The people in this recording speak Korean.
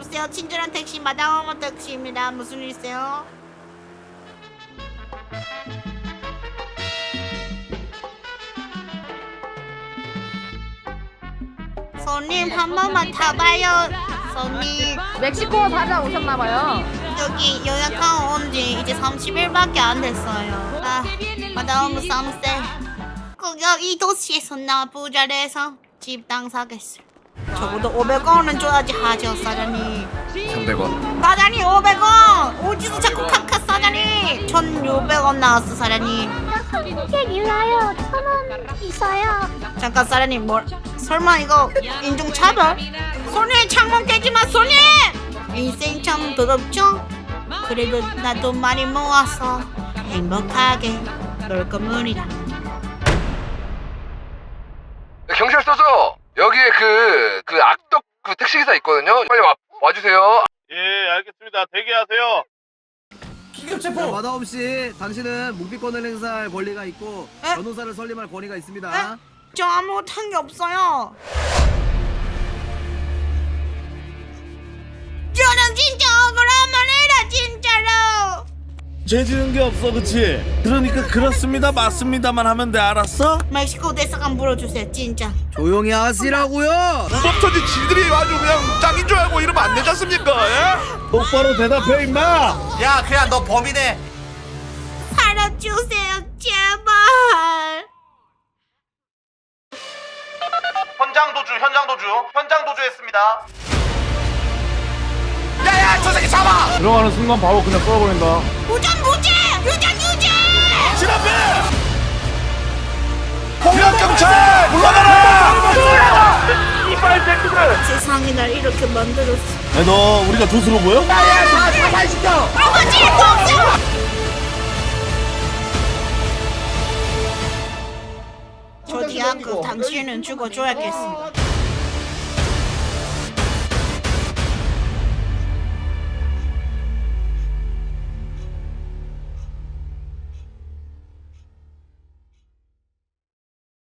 여보세요. 친절한 택시 마다오마 택시입니다. 무슨 일 있어요? 손님 한 번만 타봐요. 손님. 멕시코 다녀 오셨나봐요. 여기 요약하고 온지 이제 30일밖에 안 됐어요. 아 마다오마 쌈세. 꼭 여기 이 도시에서 나 부자돼서 집땅 사겠어 적어도 500원은 줘야지 하죠 사장님 300원 사장님 500원 어디서 자꾸 카카 사장님 1600원 나왔어 사장님 한국에 일어요. 천원 있어요. 잠깐 사장님 뭘 설마 이거 인종차별? 손님 창문 깨지마 손님 인생 참 더럽죠? 그래도 나 돈 많이 모아서 행복하게 놀 겁니다 경찰서죠? 여기에 그, 그 악덕 그 택시기사 있거든요 빨리 와, 와주세요 예, 알겠습니다. 대기하세요. 자, 마다옴 씨, 당신은 묵비권을 행사할 권리가 있고 에? 변호사를 설립할 권리가 있습니다. 에? 저 아무것도 한 게 없어요 죄 지은 게 없어 그치? 그러니까 그렇습니다 맞습니다만 하면 돼 알았어? 멕시코 대사관 물어주세요 진짜 조용히 하시라고요. 무법천지 지들이 아주 그냥 짱인 줄 알고 이러면 안 되지 않습니까? 예? 똑바로 대답해 임마 야 그냥 너 범인해 살아주세요 제발 현장 도주 현장 도주 현장 도주했습니다 야야 저 새끼 잡아 들어가는 순간 바로 그냥 끌어버린다. 이 이렇게 만들었어. 야, 너 우리가 조수로 보여? 아버지 공수 저 디아크 당신은 죽어줘야겠어